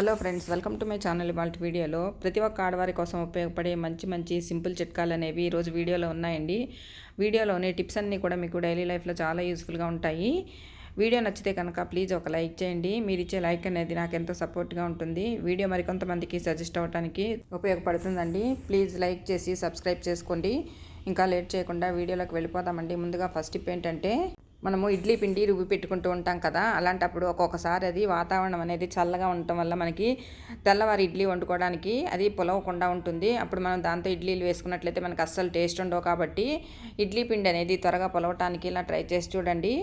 Hello friends welcome to my channel బాల్ట్ వీడియోలో. ప్రతి ఒక్క ఆడవారి కోసం ఉపయోగపడే మంచి మంచి సింపుల్ చిట్కాలు అనేవి ఈరోజు వీడియోలో ఉన్నాయండి. వీడియోలోని టిప్స్ అన్నీ కూడా మీకు డైలీ లైఫ్లో చాలా యూస్ఫుల్గా ఉంటాయి. వీడియో నచ్చితే కనుక ప్లీజ్ ఒక లైక్ చేయండి. మీరు ఇచ్చే లైక్ అనేది నాకు ఎంతో సపోర్ట్గా ఉంటుంది. వీడియో మరికొంతమందికి సజెస్ట్ అవ్వడానికి ఉపయోగపడుతుందండి. ప్లీజ్ లైక్ చేసి సబ్స్క్రైబ్ చేసుకోండి. ఇంకా లేట్ చేయకుండా వీడియోలోకి వెళ్ళిపోదామండి. ముందుగా ఫస్ట్ టిప్ ఏంటంటే మనము ఇడ్లీ పిండి రుబ్బి పెట్టుకుంటూ ఉంటాం కదా. అలాంటప్పుడు ఒక్కొక్కసారి అది వాతావరణం అనేది చల్లగా ఉండటం వల్ల మనకి తెల్లవారి ఇడ్లీ వండుకోవడానికి అది పొలవకుండా ఉంటుంది. అప్పుడు మనం దాంతో ఇడ్లీలు వేసుకున్నట్లయితే మనకు అస్సలు టేస్ట్ ఉండవు కాబట్టి ఇడ్లీ పిండి అనేది త్వరగా పొలవటానికి ఇలా ట్రై చేసి చూడండి.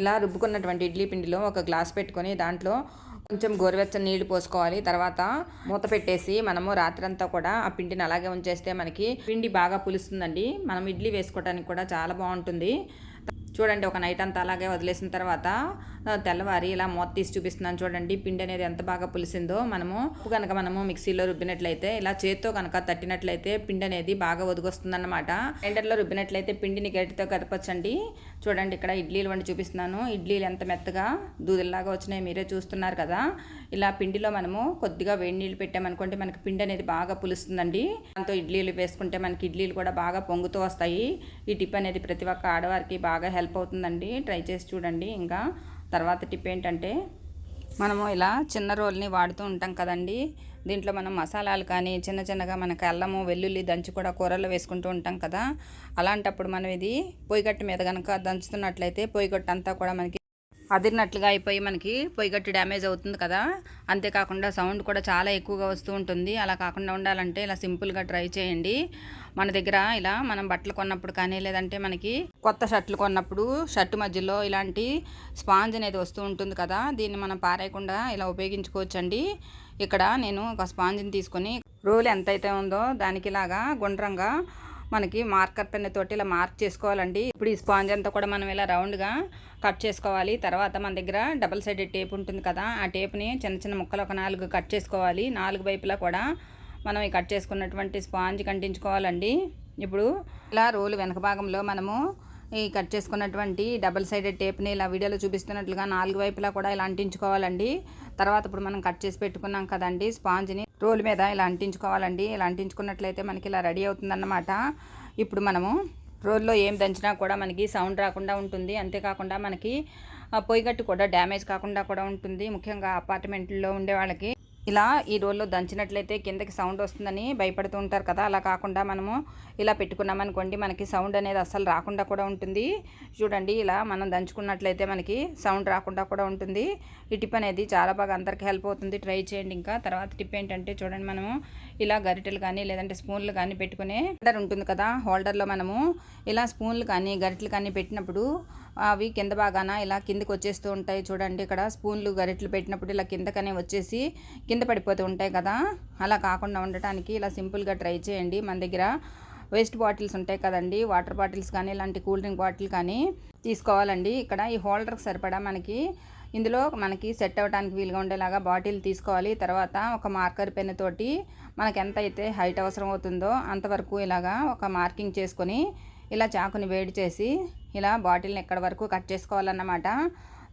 ఇలా రుబ్బుకున్నటువంటి ఇడ్లీ పిండిలో ఒక గ్లాస్ పెట్టుకొని దాంట్లో కొంచెం గోరువెచ్చని నీళ్ళు పోసుకోవాలి. తర్వాత మూత పెట్టేసి మనము రాత్రంతా కూడా ఆ పిండిని అలాగే ఉంచేస్తే మనకి పిండి బాగా పులుస్తుందండి. మనం ఇడ్లీ వేసుకోవడానికి కూడా చాలా బాగుంటుంది. చూడండి ఒక నైట్ అంతా అలాగే వదిలేసిన తర్వాత తెల్లవారి ఇలా మూత తీసి చూపిస్తున్నాను చూడండి పిండి అనేది ఎంత బాగా పులిసిందో. మనము కనుక మనము మిక్సీలో రుబ్బినట్లయితే ఇలా చేత్తో కనుక తట్టినట్లయితే పిండి అనేది బాగా ఒదిగొస్తుందన్నమాట. గ్రైండర్లో రుబ్బినట్లయితే పిండిని గట్టితో కదపచ్చండి. చూడండి ఇక్కడ ఇడ్లీలు వండి చూపిస్తున్నాను. ఇడ్లీలు ఎంత మెత్తగా దూదిలాగా వచ్చినాయి మీరే చూస్తున్నారు కదా. ఇలా పిండిలో మనము కొద్దిగా వేడి నీళ్ళు పెట్టామనుకోండి మనకి పిండి అనేది బాగా పులుస్తుందండి. దాంతో ఇడ్లీలు వేసుకుంటే మనకి ఇడ్లీలు కూడా బాగా పొంగుతూ వస్తాయి. ఈ టిప్ అనేది ప్రతి ఒక్క ఆడవారికి బాగా హెల్ప్ అవుతుందండి. ట్రై చేసి చూడండి ఇంకా. తర్వాత టిప్ ఏంటంటే మనము ఇలా చిన్న రోల్ని వాడుతూ ఉంటాం కదండి. దీంట్లో మనం మసాలాలు కానీ చిన్న చిన్నగా మనకు అల్లము వెల్లుల్లి దంచి కూడా కూరల్లో వేసుకుంటూ ఉంటాం కదా. అలాంటప్పుడు మనం ఇది పొయ్యిగట్టు మీద కనుక దంచుతున్నట్లయితే పొయ్యిగట్టు అంతా కూడా మనకి అదిరినట్లుగా అయిపోయి మనకి పొయ్యిగట్టు డ్యామేజ్ అవుతుంది కదా. అంతేకాకుండా సౌండ్ కూడా చాలా ఎక్కువగా వస్తూ ఉంటుంది. అలా కాకుండా ఉండాలంటే ఇలా సింపుల్గా ట్రై చేయండి. మన దగ్గర ఇలా మనం బట్టలు కొన్నప్పుడు కానీ లేదంటే మనకి కొత్త షర్ట్లు కొన్నప్పుడు షర్ట్ మధ్యలో ఇలాంటి స్పాంజ్ అనేది వస్తూ ఉంటుంది కదా. దీన్ని మనం పారేయకుండా ఇలా ఉపయోగించుకోవచ్చండి. ఇక్కడ నేను ఒక స్పాంజ్ని తీసుకొని రోల్ ఎంతైతే ఉందో దానికి ఇలాగా గుండ్రంగా మనకి మార్కర్ పెన్ తోటి ఇలా మార్క్ చేసుకోవాలండి. ఇప్పుడు ఈ స్పాంజ్ అంతా కూడా మనం ఇలా రౌండ్గా కట్ చేసుకోవాలి. తర్వాత మన దగ్గర డబల్ సైడెడ్ టేప్ ఉంటుంది కదా ఆ టేప్ని చిన్న చిన్న ముక్కలు ఒక నాలుగు కట్ చేసుకోవాలి. నాలుగు వైపులా కూడా మనం ఈ కట్ చేసుకున్నటువంటి స్పాంజ్ కంటించుకోవాలండి. ఇప్పుడు ఇలా రోలు వెనక భాగంలో మనము ఈ కట్ చేసుకున్నటువంటి డబల్ సైడెడ్ టేప్ని ఇలా వీడియోలో చూపిస్తున్నట్లుగా నాలుగు వైపులా కూడా ఇలా అంటించుకోవాలండి. తర్వాత ఇప్పుడు మనం కట్ చేసి పెట్టుకున్నాం కదండి స్పాంజ్ని. రోల్ మీద ఇలా అంటించుకోవాలండి. ఇలా అంటించుకున్నట్లయితే మనకి ఇలా రెడీ అవుతుందన్నమాట. ఇప్పుడు మనము రోల్లో ఏం దంచినా కూడా మనకి సౌండ్ రాకుండా ఉంటుంది. అంతేకాకుండా మనకి పొయ్యిగట్టు కూడా డ్యామేజ్ కాకుండా కూడా ఉంటుంది. ముఖ్యంగా అపార్ట్మెంట్లో ఉండే వాళ్ళకి ఇలా ఈ డోల్లో దంచినట్లయితే కిందకి సౌండ్ వస్తుందని భయపడుతూ ఉంటారు కదా. అలా కాకుండా మనము ఇలా పెట్టుకున్నామనుకోండి మనకి సౌండ్ అనేది అస్సలు రాకుండా కూడా ఉంటుంది. చూడండి ఇలా మనం దంచుకున్నట్లయితే మనకి సౌండ్ రాకుండా కూడా ఉంటుంది. ఈ టిప్ అనేది చాలా బాగా అందరికీ హెల్ప్ అవుతుంది. ట్రై చేయండి ఇంకా. తర్వాత టిప్ ఏంటంటే చూడండి మనము ఇలా గరిటెలు కానీ లేదంటే స్పూన్లు కానీ పెట్టుకునే హోల్డర్ ఉంటుంది కదా. హోల్డర్లో మనము ఇలా స్పూన్లు కానీ గరిటెలు కానీ పెట్టినప్పుడు అవి కింద బాగాన ఇలా కిందకి వచ్చేస్తూ ఉంటాయి చూడండి. ఇక్కడ స్పూన్లు గరిట్లు పెట్టినప్పుడు ఇలా కిందకనే వచ్చేసి కింద పడిపోతూ ఉంటాయి కదా. అలా కాకుండా ఉండటానికి ఇలా సింపుల్గా ట్రై చేయండి. మన దగ్గర వేస్ట్ బాటిల్స్ ఉంటాయి కదండి. వాటర్ బాటిల్స్ కానీ ఇలాంటి కూల్ డ్రింక్ బాటిల్ కానీ తీసుకోవాలండి. ఇక్కడ ఈ హోల్డర్కి సరిపడా మనకి ఇందులో మనకి సెట్ అవ్వడానికి వీలుగా ఉండేలాగా బాటిల్ తీసుకోవాలి. తర్వాత ఒక మార్కర్ పెన్ తోటి మనకు ఎంత అయితే హైట్ అవసరం అవుతుందో అంతవరకు ఇలాగా ఒక మార్కింగ్ చేసుకొని ఇలా చాకుని వేడి చేసి ఇలా బాటిల్ని ఎక్కడి వరకు కట్ చేసుకోవాలన్నమాట.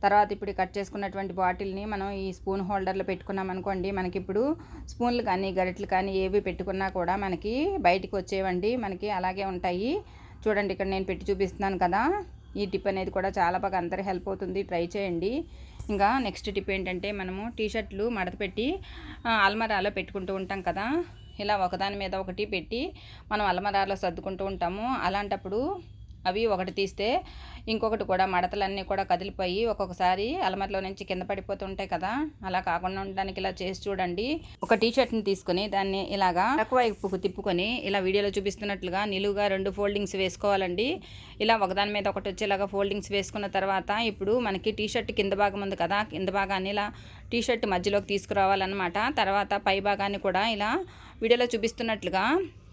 తర్వాత ఇప్పుడు కట్ చేసుకున్నటువంటి బాటిల్ని మనం ఈ స్పూన్ హోల్డర్లో పెట్టుకున్నాం అనుకోండి మనకి ఇప్పుడు స్పూన్లు కానీ గరిటలు కానీ ఏవి పెట్టుకున్నా కూడా మనకి బయటికి వచ్చేవండి మనకి అలాగే ఉంటాయి. చూడండి ఇక్కడ నేను పెట్టి చూపిస్తున్నాను కదా ఈ టిప్ అనేది కూడా చాలా బాగా అందరికి హెల్ప్ అవుతుంది ట్రై చేయండి. ఇంకా నెక్స్ట్ టిప్ ఏంటంటే మనము టీషర్ట్లు మడత పెట్టి అల్మరాలో పెట్టుకుంటూ ఉంటాం కదా ఇలా ఒకదాని మీద ఒకటి పెట్టి మనం అల్మరాలో సర్దుకుంటూ ఉంటాము. అలాంటప్పుడు అవి ఒకటి తీస్తే ఇంకొకటి కూడా మడతలన్నీ కూడా కదిలిపోయి ఒక్కొక్కసారి అలమరలో నుంచి కింద పడిపోతుంటాయి కదా. అలా కాకుండా ఉండడానికి ఇలా చేసి చూడండి. ఒక టీ షర్ట్ని తీసుకుని దాన్ని ఇలాగా తక్కువ వైపుకు తిప్పుకొని ఇలా వీడియోలో చూపిస్తున్నట్లుగా నిలువుగా రెండు ఫోల్డింగ్స్ వేసుకోవాలండి. ఇలా ఒకదాని మీద ఒకటి వచ్చేలాగా ఫోల్డింగ్స్ వేసుకున్న తర్వాత ఇప్పుడు మనకి టీ షర్ట్ కింద భాగం ఉంది కదా. కింద భాగాన్ని ఇలా టీ షర్ట్ మధ్యలోకి తీసుకురావాలన్నమాట. తర్వాత పై భాగాన్ని కూడా ఇలా వీడియోలో చూపిస్తున్నట్లుగా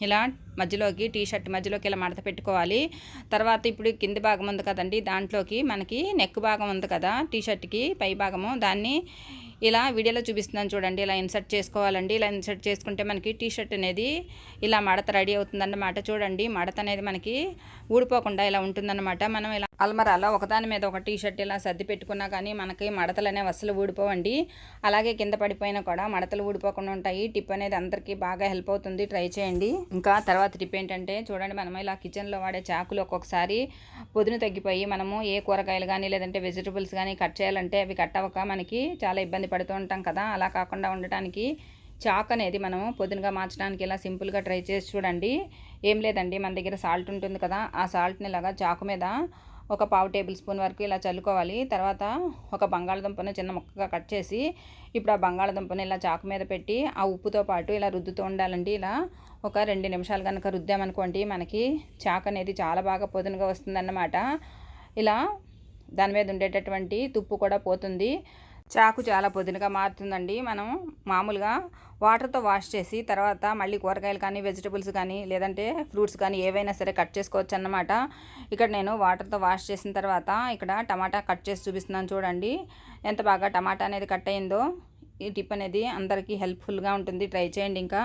ఇలా మధ్యలోకి టీ షర్ట్ మధ్యలోకి ఇలా మడత పెట్టుకోవాలి. తర్వాత ఇప్పుడు కింది భాగం ఉంది కదండి దాంట్లోకి మనకి నెక్ భాగం ఉంది కదా టీ షర్ట్కి పై భాగము. దాన్ని ఇలా వీడియోలో చూపిస్తున్నాను చూడండి ఇలా ఇన్సర్ట్ చేసుకోవాలండి. ఇలా ఇన్సర్ట్ చేసుకుంటే మనకి టీ షర్ట్ అనేది ఇలా మడత రెడీ అవుతుందన్నమాట. చూడండి మడత అనేది మనకి ఊడిపోకుండా ఇలా ఉంటుందన్నమాట. మనం ఇలా అల్మరాలో ఒకదాని మీద ఒక టీ షర్ట్ ఇలా సర్ది పెట్టుకున్నా కానీ మనకి మడతలు అనేవి అస్సలు ఊడిపోవండి. అలాగే కింద పడిపోయినా కూడా మడతలు ఊడిపోకుండా ఉంటాయి. టిప్ అనేది అందరికీ బాగా హెల్ప్ అవుతుంది. ట్రై చేయండి. ఇంకా తర్వాత టిప్ ఏంటంటే చూడండి మనం ఇలా కిచెన్లో వాడే చాకులు ఒక్కొక్కసారి పొదును తగ్గిపోయి మనము ఏ కూరగాయలు కానీ లేదంటే వెజిటబుల్స్ కానీ కట్ చేయాలంటే అవి కట్ అవ్వక మనకి చాలా ఇబ్బంది పడుతూ ఉంటాం కదా. అలా కాకుండా ఉండటానికి చాక్ అనేది మనము పొద్దునగా మార్చడానికి ఇలా సింపుల్గా ట్రై చేసి చూడండి. ఏం లేదండి మన దగ్గర సాల్ట్ ఉంటుంది కదా. ఆ సాల్ట్ని ఇలాగా చాకు మీద ఒక పావు టేబుల్ స్పూన్ వరకు ఇలా చల్లుకోవాలి. తర్వాత ఒక బంగాళదుంపను చిన్న ముక్కగా కట్ చేసి ఇప్పుడు ఆ బంగాళదుంపను ఇలా చాకు మీద పెట్టి ఆ ఉప్పుతో పాటు ఇలా రుద్దుతూ ఉండాలండి. ఇలా ఒక రెండు నిమిషాలు కనుక రుద్దామనుకోండి మనకి చాకు అనేది చాలా బాగా పొదునుగా వస్తుందన్నమాట. ఇలా దాని మీద ఉండేటటువంటి తుప్పు కూడా పోతుంది. చాకు చాలా పొద్దునగా మారుతుందండి. మనం మామూలుగా వాటర్తో వాష్ చేసి తర్వాత మళ్ళీ కూరగాయలు కానీ వెజిటబుల్స్ కానీ లేదంటే ఫ్రూట్స్ కానీ ఏవైనా సరే కట్ చేసుకోవచ్చు అన్నమాట ఇక్కడ నేను వాటర్తో వాష్ చేసిన తర్వాత ఇక్కడ టమాటా కట్ చేసి చూపిస్తున్నాను చూడండి. ఎంత బాగా టమాటా అనేది కట్ అయిందో ఈ టిప్ అనేది అందరికీ హెల్ప్ఫుల్గా ఉంటుంది. ట్రై చేయండి ఇంకా.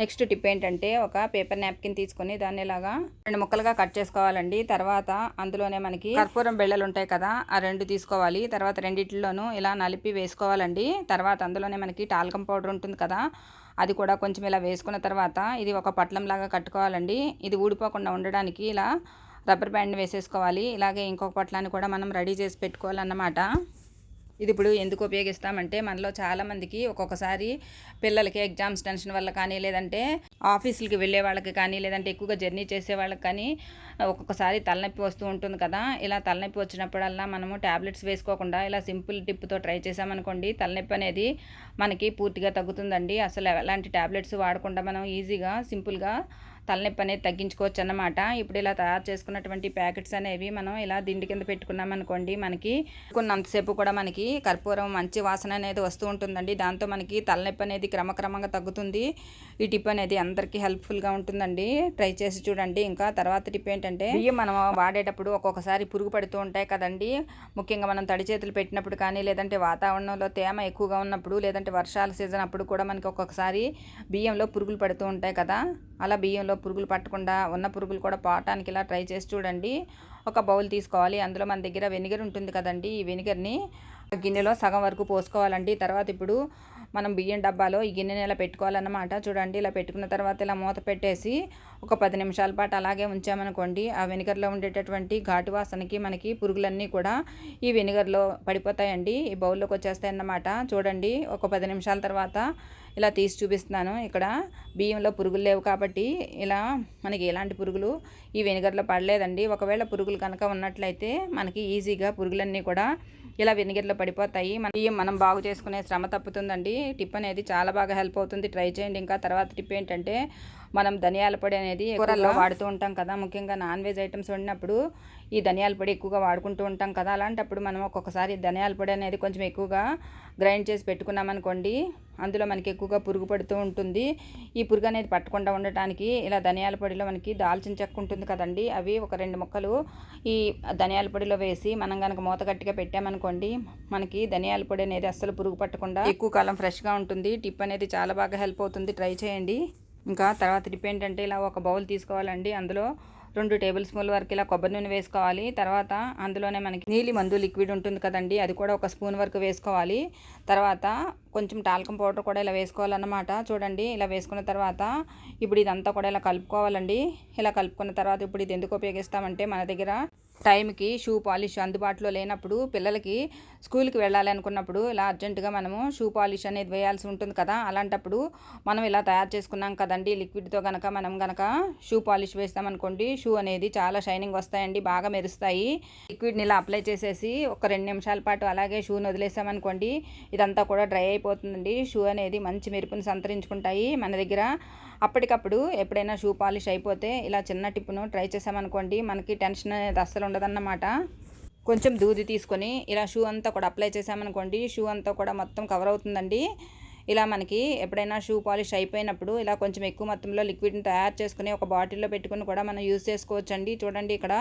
నెక్స్ట్ టిప్ ఏంటంటే ఒక పేపర్ నాప్కిన్ తీసుకొని దాన్ని ఇలాగా రెండు ముక్కలుగా కట్ చేసుకోవాలండి. తర్వాత అందులోనే మనకి కర్పూరం బెళ్ళలు ఉంటాయి కదా ఆ రెండు తీసుకోవాలి. తర్వాత రెండిట్లోనూ ఇలా నలిపి వేసుకోవాలండి. తర్వాత అందులోనే మనకి టాల్కం పౌడర్ ఉంటుంది కదా అది కూడా కొంచెం ఇలా వేసుకున్న తర్వాత ఇది ఒక పట్లంలాగా కట్టుకోవాలండి. ఇది ఊడిపోకుండా ఉండడానికి ఇలా రబ్బర్ బ్యాండ్ వేసేసుకోవాలి. ఇలాగే ఇంకొక పట్లాన్ని కూడా మనం రెడీ చేసి పెట్టుకోవాలన్నమాట. ఇది ఇప్పుడు ఎందుకు ఉపయోగిస్తామంటే మనలో చాలామందికి ఒక్కొక్కసారి పిల్లలకి ఎగ్జామ్స్ టెన్షన్ వల్ల కానీ లేదంటే ఆఫీసులకి వెళ్ళే వాళ్ళకి కానీ లేదంటే ఎక్కువగా జర్నీ చేసే వాళ్ళకి కానీ ఒక్కొక్కసారి తలనొప్పి వస్తూ ఉంటుంది కదా. ఇలా తలనొప్పి వచ్చినప్పుడల్లా మనము ట్యాబ్లెట్స్ వేసుకోకుండా ఇలా సింపుల్ టిప్తో ట్రై చేసామనుకోండి తలనొప్పి అనేది మనకి పూర్తిగా తగ్గుతుందండి. అసలు ఎలాంటి ట్యాబ్లెట్స్ వాడకుండా మనం ఈజీగా సింపుల్గా తలనొప్పి అనేది తగ్గించుకోవచ్చు అన్నమాట. ఇప్పుడు ఇలా తయారు చేసుకున్నటువంటి ప్యాకెట్స్ అనేవి మనం ఇలా దిండి కింద పెట్టుకున్నాం అనుకోండి మనకి కొన్నంతసేపు కూడా మనకి కర్పూరం మంచి వాసన అనేది వస్తూ ఉంటుందండి. దాంతో మనకి తలనొప్పి అనేది క్రమక్రమంగా తగ్గుతుంది. ఈ టిప్ అనేది అందరికీ హెల్ప్ఫుల్గా ఉంటుందండి. ట్రై చేసి చూడండి. ఇంకా తర్వాత టిప్ ఏంటంటే బియ్యం మనం వాడేటప్పుడు ఒక్కొక్కసారి పురుగు పడుతూ ఉంటాయి కదండి. ముఖ్యంగా మనం తడి చేతులు పెట్టినప్పుడు కానీ లేదంటే వాతావరణంలో తేమ ఎక్కువగా ఉన్నప్పుడు లేదంటే వర్షాల సీజన్ అప్పుడు కూడా మనకి ఒక్కొక్కసారి బియ్యంలో పురుగులు పడుతూ ఉంటాయి కదా. అలా బియ్యంలో పురుగులు పట్టకుండా ఉన్న పురుగులు కూడా పోవటానికి ఇలా ట్రై చేసి చూడండి. ఒక బౌల్ తీసుకోవాలి. అందులో మన దగ్గర వెనిగర్ ఉంటుంది కదండి. ఈ వెనిగర్ని గిన్నెలో సగం వరకు పోసుకోవాలండి. తర్వాత ఇప్పుడు మనం బియ్యం డబ్బాలో ఈ గిన్నెని ఇలా పెట్టుకోవాలన్నమాట. చూడండి ఇలా పెట్టుకున్న తర్వాత ఇలా మూత పెట్టేసి ఒక పది నిమిషాల పాటు అలాగే ఉంచామనుకోండి ఆ వెనిగర్లో ఉండేటటువంటి ఘాటు వాసనకి మనకి పురుగులన్నీ కూడా ఈ వెనిగర్లో పడిపోతాయండి. ఈ బౌల్లోకి వచ్చేస్తాయి అన్నమాట చూడండి ఒక పది నిమిషాల తర్వాత ఇలా తీసి చూపిస్తున్నాను. ఇక్కడ బియ్యంలో పురుగులు లేవు కాబట్టి ఇలా మనకి ఎలాంటి పురుగులు ఈ వెనిగర్లో పడలేదండి. ఒకవేళ పురుగులు కనుక ఉన్నట్లయితే మనకి ఈజీగా పురుగులన్నీ కూడా ఇలా వెనిగర్లో పడిపోతాయి. మన బియ్యం మనం బాగు చేసుకునే శ్రమ తప్పుతుందండి. టిప్ అనేది చాలా బాగా హెల్ప్ అవుతుంది. ట్రై చేయండి. ఇంకా తర్వాత టిప్ ఏంటంటే మనం ధనియాల పొడి అనేది కూరల్లో? వాడుతూ ఉంటాం కదా. ముఖ్యంగా నాన్ వెజ్ ఐటమ్స్ వండినప్పుడు ఈ ధనియాల పొడి ఎక్కువగా వాడుకుంటూ ఉంటాం కదా. అలాంటప్పుడు మనం ఒక్కొక్కసారి ధనియాల పొడి అనేది కొంచెం ఎక్కువగా గ్రైండ్ చేసి పెట్టుకున్నామనుకోండి అందులో మనకి ఎక్కువగా పురుగు పడుతూ ఉంటుంది. ఈ పురుగు అనేది పట్టకుండా ఉండటానికి ఇలా ధనియాల పొడిలో మనకి దాల్చిన చెక్క ఉంటుంది కదండి. అవి ఒక రెండు ముక్కలు ఈ ధనియాల పొడిలో వేసి మనం కనుక మూత గట్టిగా పెట్టామనుకోండి మనకి ధనియాల పొడి అనేది అస్సలు పురుగు పట్టకుండా ఎక్కువ కాలం ఫ్రెష్గా ఉంటుంది. టిప్ అనేది చాలా బాగా హెల్ప్ అవుతుంది. ట్రై చేయండి. ఇంకా తర్వాత టిప్ ఏంటంటే ఇలా ఒక బౌల్ తీసుకోవాలండి. అందులో రెండు టేబుల్ స్పూన్ల వరకు ఇలా కొబ్బరి నూనె వేసుకోవాలి. తర్వాత అందులోనే మనకి నీలి మందు లిక్విడ్ ఉంటుంది కదండి అది కూడా ఒక స్పూన్ వరకు వేసుకోవాలి. తర్వాత కొంచెం టాల్కం పౌడర్ కూడా ఇలా వేసుకోవాలన్నమాట. చూడండి ఇలా వేసుకున్న తర్వాత ఇప్పుడు ఇదంతా కూడా ఇలా కలుపుకోవాలండి. ఇలా కలుపుకున్న తర్వాత ఇప్పుడు ఇది ఎందుకు ఉపయోగిస్తామంటే మన దగ్గర టైంకి షూ పాలిష్ అందుబాటులో లేనప్పుడు పిల్లలకి స్కూల్కి వెళ్ళాలి అనుకున్నప్పుడు ఇలా అర్జెంటుగా మనము షూ పాలిష్ అనేది వేయాల్సి ఉంటుంది కదా. అలాంటప్పుడు మనం ఇలా తయారు చేసుకున్నాం కదండి లిక్విడ్తో కనుక మనం కనుక షూ పాలిష్ వేస్తామనుకోండి షూ అనేది చాలా షైనింగ్ వస్తాయండి బాగా మెరుస్తాయి. లిక్విడ్ని ఇలా అప్లై చేసేసి ఒక రెండు నిమిషాల పాటు అలాగే షూని వదిలేసామనుకోండి ఇదంతా కూడా డ్రై అయిపోతుందండి. షూ అనేది మంచి మెరుపుని సంతరించుకుంటాయి. మన దగ్గర అప్పటికప్పుడు ఎప్పుడైనా షూ పాలిష్ అయిపోతే ఇలా చిన్న టిప్పును ట్రై చేసామనుకోండి మనకి టెన్షన్ అనేది అస్సలు ఉండదన్నమాట. కొంచెం దూది తీసుకొని ఇలా షూ అంతా కూడా అప్లై చేసామనుకోండి షూ అంతా కూడా మొత్తం కవర్ అవుతుందండి. ఇలా మనకి ఎప్పుడైనా షూ పాలిష్ అయిపోయినప్పుడు ఇలా కొంచెం ఎక్కువ మొత్తంలో లిక్విడ్ని తయారు చేసుకుని ఒక బాటిల్లో పెట్టుకుని కూడా మనం యూజ్ చేసుకోవచ్చండి. చూడండి ఇక్కడ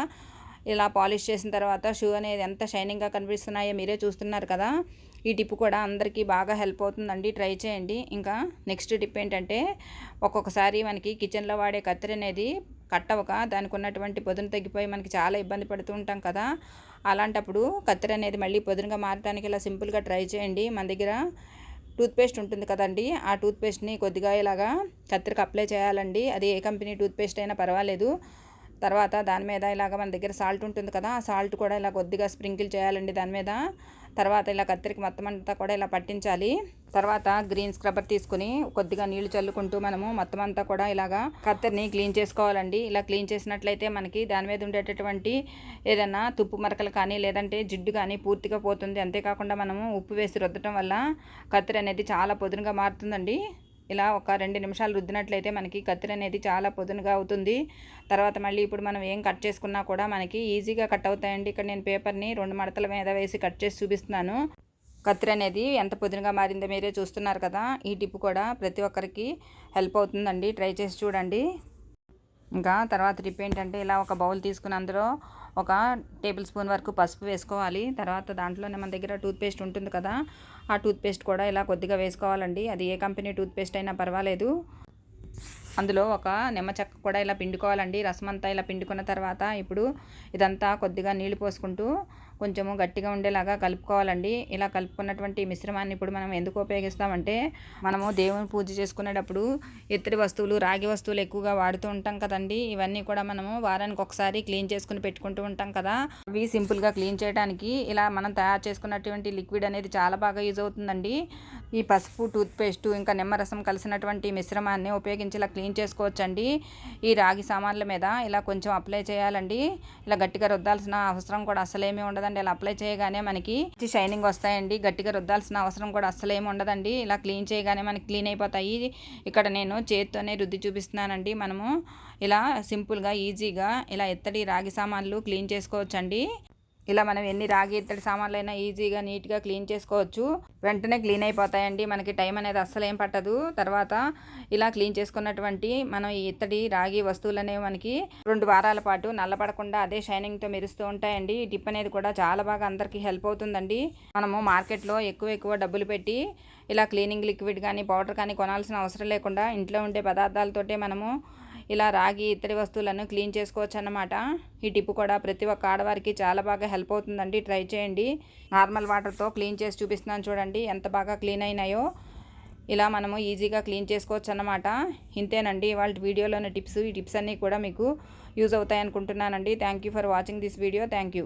ఇలా పాలిష్ చేసిన తర్వాత షూ అనేది ఎంత షైనింగ్గా కనిపిస్తున్నాయో మీరే చూస్తున్నారు కదా. ఈ టిప్ కూడా అందరికీ బాగా హెల్ప్ అవుతుందండి. ట్రై చేయండి. ఇంకా నెక్స్ట్ టిప్ ఏంటంటే ఒక్కొక్కసారి మనకి కిచెన్లో వాడే కత్తిరి అనేది కట్టవక దానికి ఉన్నటువంటి పొదును తగ్గిపోయి మనకి చాలా ఇబ్బంది పడుతూ ఉంటాం కదా. అలాంటప్పుడు కత్తెర అనేది మళ్ళీ పొదునుగా మారడానికి ఇలా సింపుల్గా ట్రై చేయండి. మన దగ్గర టూత్పేస్ట్ ఉంటుంది కదండి. ఆ టూత్పేస్ట్ని కొద్దిగా ఇలాగా కత్తెరకు అప్లై చేయాలండి. అది ఏ కంపెనీ టూత్పేస్ట్ అయినా పర్వాలేదు. తర్వాత దాని మీద ఇలాగ మన దగ్గర సాల్ట్ ఉంటుంది కదా ఆ సాల్ట్ కూడా ఇలా కొద్దిగా స్ప్రింకిల్ చేయాలండి దాని మీద. తర్వాత ఇలా కత్తిరికి మొత్తం అంతా కూడా ఇలా పట్టించాలి. తర్వాత గ్రీన్ స్క్రబ్బర్ తీసుకుని కొద్దిగా నీళ్ళు చల్లుకుంటూ మనము మొత్తం అంతా కూడా ఇలాగా కత్తెరని క్లీన్ చేసుకోవాలండి. ఇలా క్లీన్ చేసినట్లయితే మనకి దాని మీద ఉండేటటువంటి ఏదైనా తుప్పు మరకలు కానీ లేదంటే జిడ్డు కానీ పూర్తిగా పోతుంది. అంతేకాకుండా మనము ఉప్పు వేసి రుద్దటం వల్ల కత్తెర అనేది చాలా పొదునుగా మారుతుందండి. ఇలా ఒక రెండు నిమిషాలు రుద్దినట్లయితే మనకి కత్తిరి అనేది చాలా పొదునుగా అవుతుంది. తర్వాత మళ్ళీ ఇప్పుడు మనం ఏం కట్ చేసుకున్నా కూడా మనకి ఈజీగా కట్ అవుతాయండి. ఇక్కడ నేను పేపర్ని రెండు మడతల మీద వేసి కట్ చేసి చూపిస్తున్నాను. కత్తిరి అనేది ఎంత పొదునుగా మారిందో మీరే చూస్తున్నారు కదా. ఈ టిప్ కూడా ప్రతి ఒక్కరికి హెల్ప్ అవుతుందండి. ట్రై చేసి చూడండి. ఇంకా తర్వాత టిప్ ఏంటంటే ఇలా ఒక బౌల్ తీసుకుని అందులో ఒక టేబుల్ స్పూన్ వరకు పసుపు వేసుకోవాలి. తర్వాత దాంట్లోనే మన దగ్గర టూత్పేస్ట్ ఉంటుంది కదా. ఆ టూత్పేస్ట్ కూడా ఇలా కొద్దిగా వేసుకోవాలండి. అది ఏ కంపెనీ టూత్పేస్ట్ అయినా పర్వాలేదు. అందులో ఒక నిమ్మ చెక్క కూడా ఇలా పిండుకోవాలండి. రసం అంతా ఇలా పిండుకున్న తర్వాత ఇప్పుడు ఇదంతా కొద్దిగా నీళ్ళు పోసుకుంటూ కొంచెము గట్టిగా ఉండేలాగా కలుపుకోవాలండి. ఇలా కలుపుకున్నటువంటి మిశ్రమాన్ని ఇప్పుడు మనం ఎందుకు ఉపయోగిస్తామంటే మనము దేవుని పూజ చేసుకునేటప్పుడు ఇత్తడి వస్తువులు రాగి వస్తువులు ఎక్కువగా వాడుతూ ఉంటాం కదండి. ఇవన్నీ కూడా మనము వారానికి ఒకసారి క్లీన్ చేసుకుని పెట్టుకుంటూ ఉంటాం కదా. అవి సింపుల్గా క్లీన్ చేయడానికి ఇలా మనం తయారు చేసుకున్నటువంటి లిక్విడ్ అనేది చాలా బాగా యూజ్ అవుతుందండి. ఈ పసుపు టూత్పేస్ట్ ఇంకా నిమ్మరసం కలిసినటువంటి మిశ్రమాన్ని ఉపయోగించి ఇలా క్లీన్ చేసుకోవచ్చండి. ఈ రాగి సామాన్ల మీద ఇలా కొంచెం అప్లై చేయాలండి. ఇలా గట్టిగా రుద్దాల్సిన అవసరం కూడా అసలేమీ ఉండదు ఉండదండి ఇలా అప్లై చేయగానే మనకి షైనింగ్ వస్తాయండి. గట్టిగా రుద్దాల్సిన అవసరం కూడా అస్సలు ఏమి ఉండదండి. ఇలా క్లీన్ చేయగానే మనకి క్లీన్ అయిపోతాయి. ఇక్కడ నేను చేతితోనే రుద్ది చూపిస్తున్నానండి. మనము ఇలా సింపుల్గా ఈజీగా ఇలా ఎత్తడి రాగి సామాన్లు క్లీన్ చేసుకోవచ్చండి. ఇలా మనం ఎన్ని రాగి ఇత్తడి సామాన్లైనా ఈజీగా నీట్గా క్లీన్ చేసుకోవచ్చు. వెంటనే క్లీన్ అయిపోతాయండి. మనకి టైం అనేది అస్సలు ఏం పట్టదు. తర్వాత ఇలా క్లీన్ చేసుకున్నటువంటి మనం ఈ ఇత్తడి రాగి వస్తువులు అనేవి మనకి రెండు వారాల పాటు నల్లపడకుండా అదే షైనింగ్తో మెరుస్తూ ఉంటాయండి. ఈ టిప్ అనేది కూడా చాలా బాగా అందరికీ హెల్ప్ అవుతుందండి. మనము మార్కెట్లో ఎక్కువ ఎక్కువ డబ్బులు పెట్టి ఇలా క్లీనింగ్ లిక్విడ్ కానీ పౌడర్ కానీ కొనాల్సిన అవసరం లేకుండా ఇంట్లో ఉండే పదార్థాలతోటే మనము ఇలా రాగి ఇతడి వస్తువులను క్లీన్ చేసుకోవచ్చు అన్నమాట ఈ టిప్ కూడా ప్రతి ఒక్క ఆడవారికి చాలా బాగా హెల్ప్ అవుతుందండి. ట్రై చేయండి. నార్మల్ వాటర్తో క్లీన్ చేసి చూపిస్తున్నాను చూడండి. ఎంత బాగా క్లీన్ అయినాయో. ఇలా మనము ఈజీగా క్లీన్ చేసుకోవచ్చు అన్నమాట ఇంతేనండి. వాళ్ళ వీడియోలోని టిప్స్. ఈ టిప్స్ అన్నీ కూడా మీకు యూజ్ అవుతాయి అనుకుంటున్నానండి thank you for watching this video. Thank you.